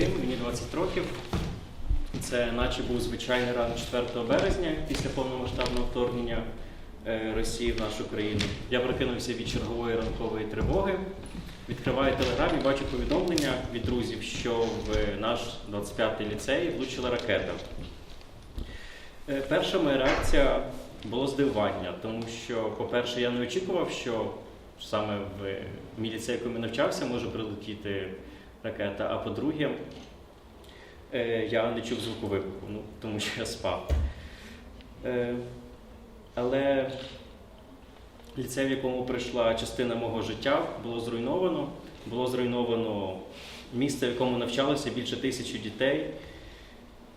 Вадим, мені 20 років. Це наче був звичайний ранок 4 березня після повномасштабного вторгнення е, Росії в нашу країну. Я прокинувся від чергової ранкової тривоги. Відкриваю телеграм і бачу повідомлення від друзів, що в наш 25-й ліцей влучила ракета. Е, Перша моя реакція було здивування, тому що, по-перше, я не очікував, що саме в мій ліцей, якому навчався, може прилетіти ракета. А по-друге, е, я не чув звуку вибуху, ну, тому що я спав. Е, Але ліцей, в якому прийшла частина мого життя, було зруйновано. Було зруйновано місце, в якому навчалося більше тисячі дітей.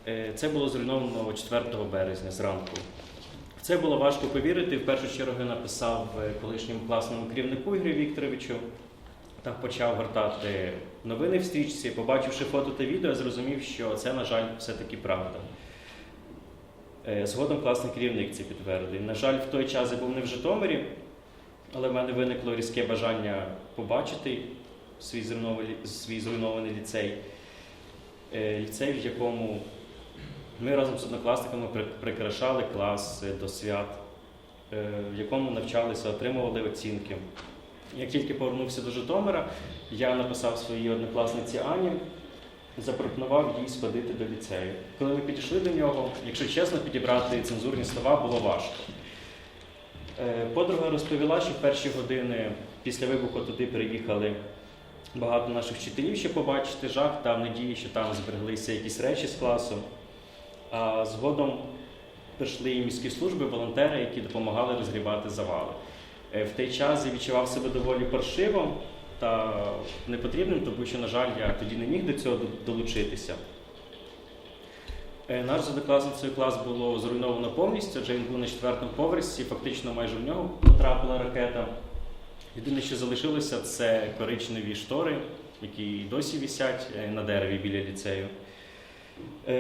Е, Це було зруйновано 4 березня зранку. Це було важко повірити. В першу чергу я написав колишньому класному керівнику Ігорю Вікторовичу. Так почав гортати новини в стрічці. Побачивши фото та відео, зрозумів, що це, на жаль, все-таки правда. Е, Згодом класний керівник це підтвердив. На жаль, в той час я був не в Житомирі, але в мене виникло різке бажання побачити свій зруйнований, свій зруйнований ліцей. Е, Ліцей, в якому ми разом з однокласниками прикрашали клас до свят, е, в якому навчалися, отримували оцінки. Як тільки повернувся до Житомира, я написав своїй однокласниці Ані, запропонував їй сходити до ліцею. Коли ми підійшли до нього, якщо чесно, підібрати цензурні слова було важко. Е, Подруга розповіла, що в перші години після вибуху туди приїхали багато наших вчителів, щоб побачити жах та в надії, що там збереглися якісь речі з класу. А згодом прийшли і міські служби, волонтери, які допомагали розгрібати завали. Е, В той час я відчував себе доволі паршиво та непотрібним, тому що, на жаль, я тоді не міг до цього долучитися. Е, Наш з однокласницею клас було зруйновано повністю, адже він був на четвертому поверсі, фактично майже в нього потрапила ракета. Єдине, що залишилося, це коричневі штори, які досі висять е, на дереві біля ліцею.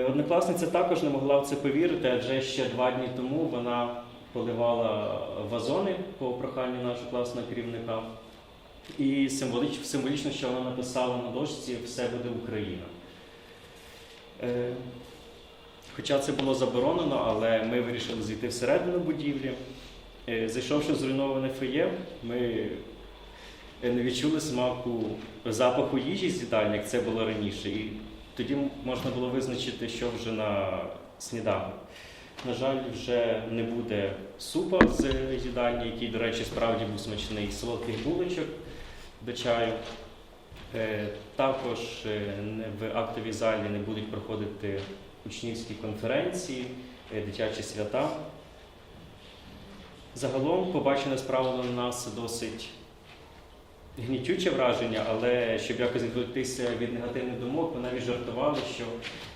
Однокласниця також не могла в це повірити, адже ще два дні тому вона поливала вазони по проханню нашого класного керівника. І символіч, символічно, що вона написала на дошці Все буде Україна. Е, Хоча це було заборонено, але ми вирішили зайти всередину будівлі. Е, Зайшовши в зруйноване фоє, ми е, не відчули смаку запаху їжі з їдальні, як це було раніше. І тоді можна було визначити, що вже на сніданок. На жаль, вже не буде супа з їдальні, який, до речі, справді був смачний, солодких булочок до чаю. Е, Також е, в актовій залі не будуть проходити учнівські конференції, е, дитячі свята. Загалом побачене справило на нас досить гнітюче враження, але щоб якось відволіктися від негативних думок, ми навіть жартували, що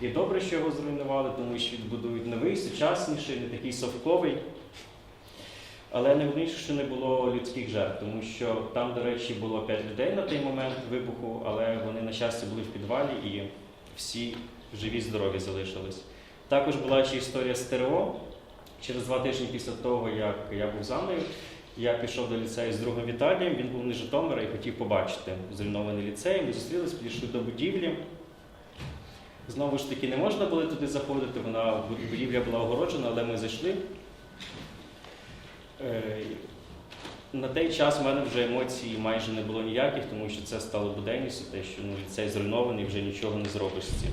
і добре, що його зруйнували, тому що відбудують новий, сучасніший, не такий совковий. Але найголовніше, що не було людських жертв, тому що там, до речі, було 5 людей на той момент вибуху, але вони, на щастя, були в підвалі і всі живі, здорові залишились. Також була ще історія з ТРО. Через два тижні після того, як я був замою, я пішов до ліцею з другом Віталієм, він був не Житомира і хотів побачити зруйнований ліцей. Ми зустрілись, підійшли до будівлі. Знову ж таки, не можна було туди заходити, вона будівля була огороджена, але ми зайшли. Е, На той час в мене вже емоцій майже не було ніяких, тому що це стало буденністю, те, що ну, ліцей зруйнований, вже нічого не зробиш з цим.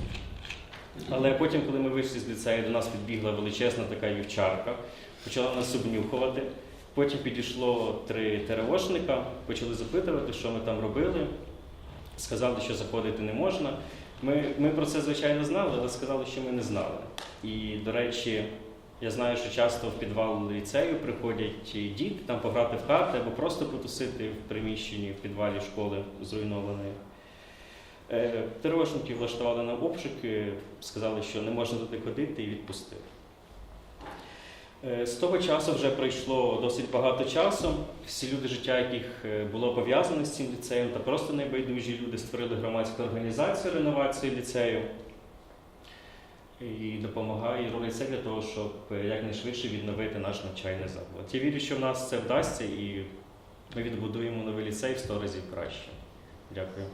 Але потім, коли ми вийшли з ліцею, до нас підбігла величезна така вівчарка, почала нас обнюхувати. Потім підійшло три ТРОшника, почали запитувати, що ми там робили. Сказали, що заходити не можна. Ми, ми про це, звичайно, знали, але сказали, що ми не знали. І, до речі, я знаю, що часто в підвал ліцею приходять діти там пограти в карти або просто потусити в приміщенні в підвалі школи зруйнованої. Е, ТРОшники влаштували нам обшуки, сказали, що не можна туди ходити і відпустили. Е, З того часу вже пройшло досить багато часу. Всі люди, життя яких е, було пов'язане з цим ліцеєм, та просто небайдужі люди створили громадську організацію реновації ліцею і допомагає і робить для того, щоб е, якнайшвидше відновити наш навчальний заклад. Я вірю, що в нас це вдасться і ми відбудуємо новий ліцей в 100 разів краще. Дякую.